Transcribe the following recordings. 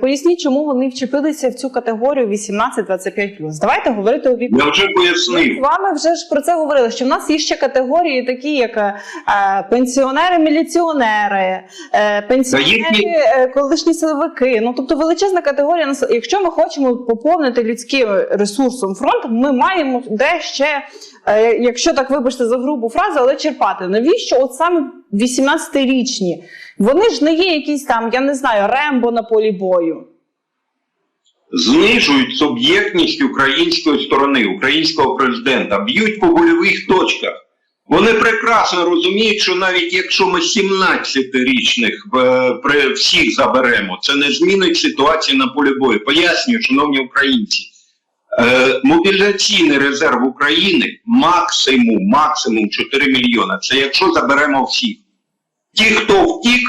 Поясніть, чому вони вчепилися в цю категорію 18-25+. Давайте говорити у віку. Я вже Ми пояснив. з вами вже ж про це говорили, що в нас є ще категорії, такі як е, пенсіонери-міліціонери, е, пенсіонери, е, колишні силовики. Ну тобто величезна категорія. нас- Якщо ми хочемо поповнити людським ресурсом фронт, ми маємо де ще, е, якщо так вибачте за грубу фразу, але черпати. Навіщо от саме 18-річні? Вони ж не є якісь там, я не знаю, рембо на полі бою. Знижують суб'єктність української сторони, українського президента, б'ють по больових точках. Вони прекрасно розуміють, що навіть якщо ми 17-річних е, всіх заберемо, це не змінить ситуацію на полі бою. Пояснюю, шановні українці, е, мобілізаційний резерв України максимум, максимум 4 мільйона. Це якщо заберемо всіх. Ті, хто втік,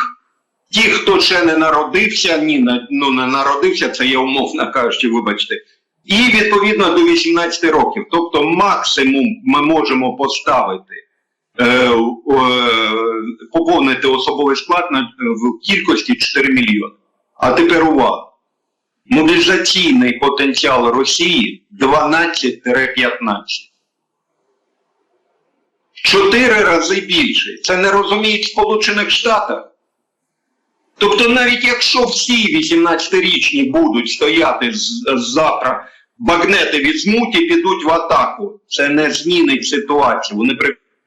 ті, хто ще не народився, ні, ну не народився, це є умовно кажучи, вибачте. І відповідно до 18 років. Тобто максимум ми можемо поставити, е, е, поповнити особовий склад на, в кількості 4 мільйони. А тепер увага. Мобілізаційний потенціал Росії 12-15. Чотири рази більше. Це не розуміють Сполучених Штатах. Тобто, навіть якщо всі 18-річні будуть стояти завтра, багнети візьмуть і підуть в атаку, це не змінить ситуацію. Вони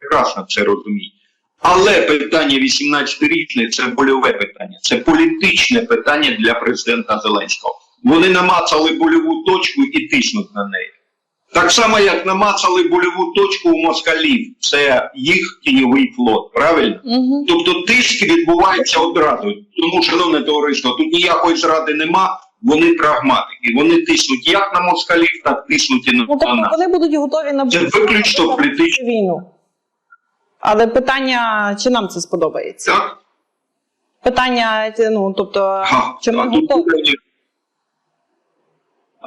прекрасно це розуміють. Але питання 18-річних це больове питання, це політичне питання для президента Зеленського. Вони намацали больову точку і тиснуть на неї. Так само, як намацали больову точку у москалів, це їх тіньовий флот, правильно? Угу. Тобто тиск відбувається одразу. Тому, шановне товариство, тут ніякої зради нема, вони прагматики. Вони тиснуть як на москалів, так тиснуть і на Ну, нас. вони будуть готові на Це виключно політичне. війну. Але питання, чи нам це сподобається? Так? Питання, ну тобто, Ага. чи ми А тут готові?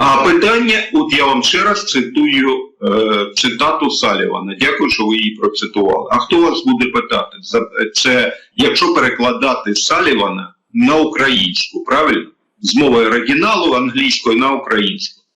А питання, от я вам ще раз цитую е, цитату Салівана. Дякую, що ви її процитували. А хто вас буде питати? Це якщо перекладати Салівана на українську, правильно? З мови оригіналу англійської на українську.